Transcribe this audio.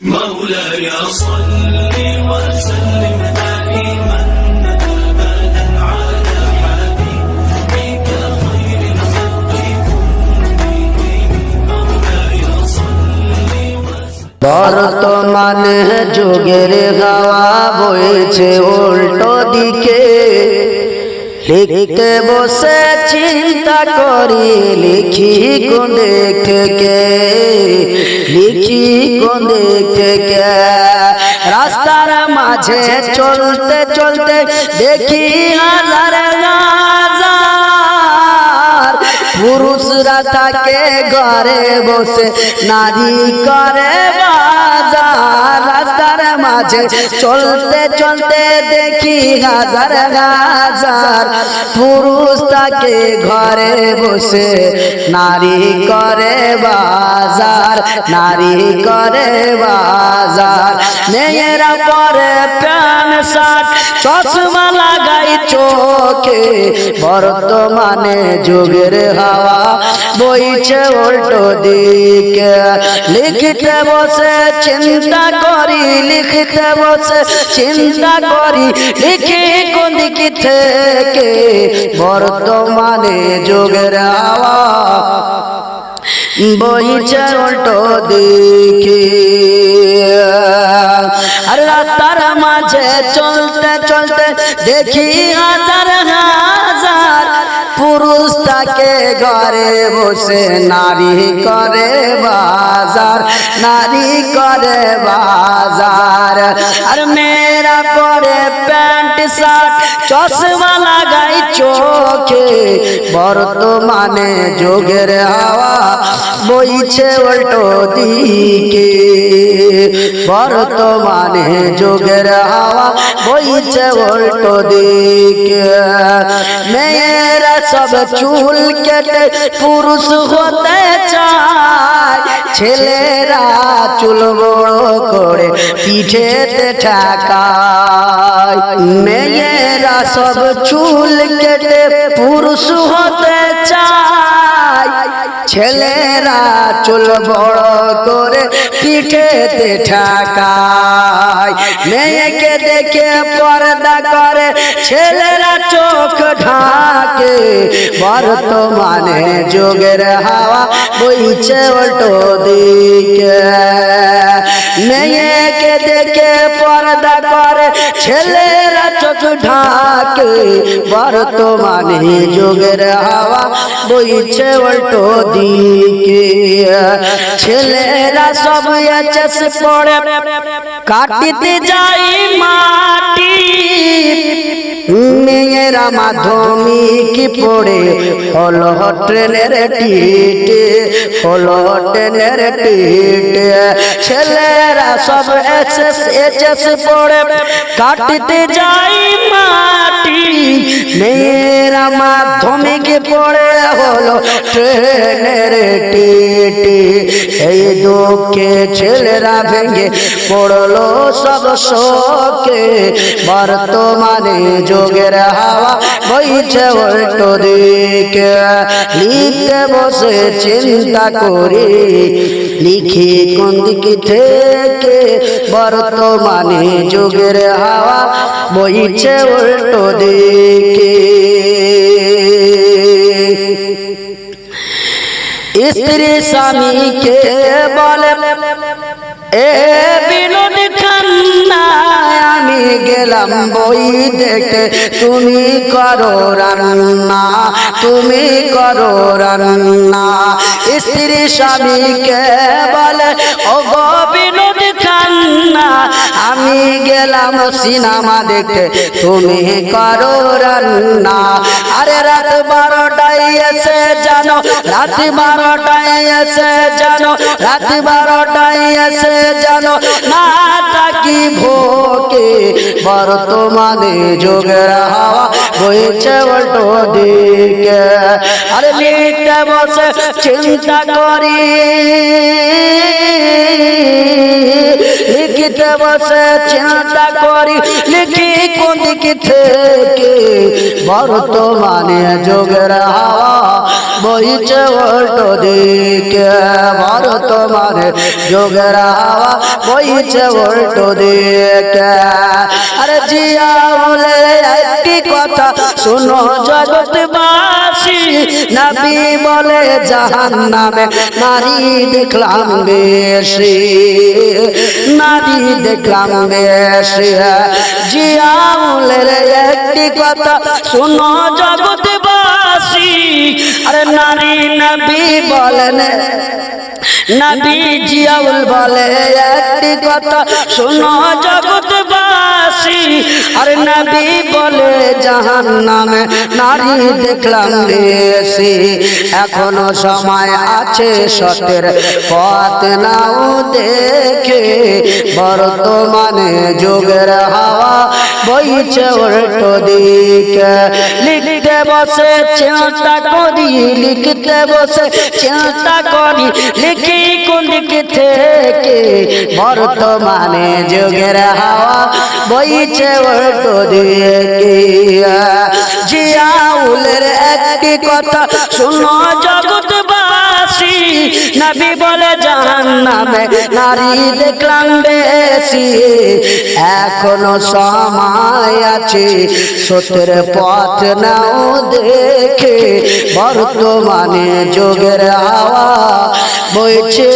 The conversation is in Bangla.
مولاي صل وسلم دائما ابدا على حبيبك خير الخلق كلهم مولاي صل وسلم বর্তমানে যুগের গাওয়া বইছে উল্টো দিকে লিখতে বসে চিন্তা করি লিখি কোন দিক থেকে লিখি কোন রাস্তার মাঝে চলতে চলতে দেখি পুরুষরা তাকে ঘরে বসে নারী করে বাজার। মাঝে চলতে চলতে দেখি হাজার হাজার পুরুষ তাকে ঘরে বসে নারী করে বাজার, নারী করে বাজার। মেয়েরা পরে প্যান শার্ট, চশমা লাগাই চোখে বর্তমানে যুগের হাওয়া বইছে উল্টো দিকে। লিখতে বসে চিন্তা করি, লিখতে বসে চিন্তা করি, লিখি কোন দিক থেকে? বর্তমানে যুগের হাওয়া বইছে উল্টো দিকে। আর রাস্তার মাঝে চলতে চলতে দেখি হাজার হাজার পুরুষ তাকে ঘরে বসে নারী করে বাজার নারী করে বাজার। আর মেয়েরা প্যান্ট শার্ট চশমা লাগাই চোখে, বর্তমানে যোগের হাওয়া বইছে উল্টো দিকে। বর্তমানে যোগের হাওয়া বইছে উল্টো দিকে। মেয়েরা সব চুল কেটে পুরুষ হতে চায়, ছেলেরা চুল বড় করে পিঠেতে ঠাকায়। মেয়েরা সব চুল কেটে পুরুষ হতে চায়। ছেলেরা চুল বড় করে পিঠেতে ঠাকায়। মেয়েকে দেখে পর্দা করে, ছেলেরা চোখ ঢাকে। বর্তমানে যোগের হাওয়া বইছে উল্টো দিকে। মেয়েকে দেখে পর্দা করে, ছেলেরা চোখ ঢাকে বর্তমানে যুগের হাওয়া বইছে উল্টো দিকে। ছেলেরা সব পড়ে, কাটিতে যাই মাটি মেয়েরা মাধ্যমিক পড়ে, হলো ট্রেনের টিটে হলো ট্রেনের টিটে ছেলেরা সব এসএস, এইচএস পড়ে, কাটতে যাই মাটি। মেয়েরা মাধ্যমিক পড়ে, হলো ট্রেনের টিটে দুঃখে ছেলেরা ভেঙে পড়ল সব শোকে। বর্তমানে যোগের হাওয়া বইছে উল্টো দিকে। লিখতে বসে চিন্তা করি, লিখি কোন দিক থেকে? বর্তমানে যোগের হাওয়া বইছে উল্টো দিকে। স্ত্রী স্বামীকে বলে, এ বিনোদ আমি গেলাম বই দেখতে তুমি করো রান্না, তুমি করো রান্না। স্ত্রী স্বামীকে বলে ও বিনোদ খান্না আমি গেলাম সিনেমা দেখতে তুমি করো রান্না। আরে রাত বর্তমানে যোগের হাওয়া বইছে উল্টো দিকে। আরে লিখতে বসে চিন্তা করি। লিখিতে বসে চিন্তা করি, লিখি কোন দিকে থেকে? বর্তমানে যুগের হাওয়া বইছে উল্টো দিকে। বর্তমানে যুগের হাওয়া বইছে উল্টো দিকে। আরে জিয়া বলে কথা শুনো জগৎবাসী। নবী বলে জাহান নামে নারী দেখলাম বেশি। নারী দেখলাম বেশি। জিয়াউলের একটি কথা শুনো জগৎবাসী। আরে নারী নবী বলেন, নবী জিয়াউল বলে একটি কথা শুনো জগৎবাসী। আর নবী বলে জাহান নামে নারী দেখলাম বেশি এখনও সময় আছে সতের পথ নাও দেখে। বর্তমানে যুগের হাওয়া বইছে উল্টো দিকে। লিখতে বসে, চিন্তা করি, লিখতে বসে, চিন্তা করি, লিখি কোন দিক থেকে? বর্তমানে যুগের হাওয়া বইছে উল্টো দিকে। জিয়াউলের একটি কথা শুনো জগৎবাসী নবী বলে জাহান নামে নারী দেখলাম বেশি। এখনও সময় আছে সতের পথ নাও দেখে। বর্তমানে যোগের হাওয়া বইছে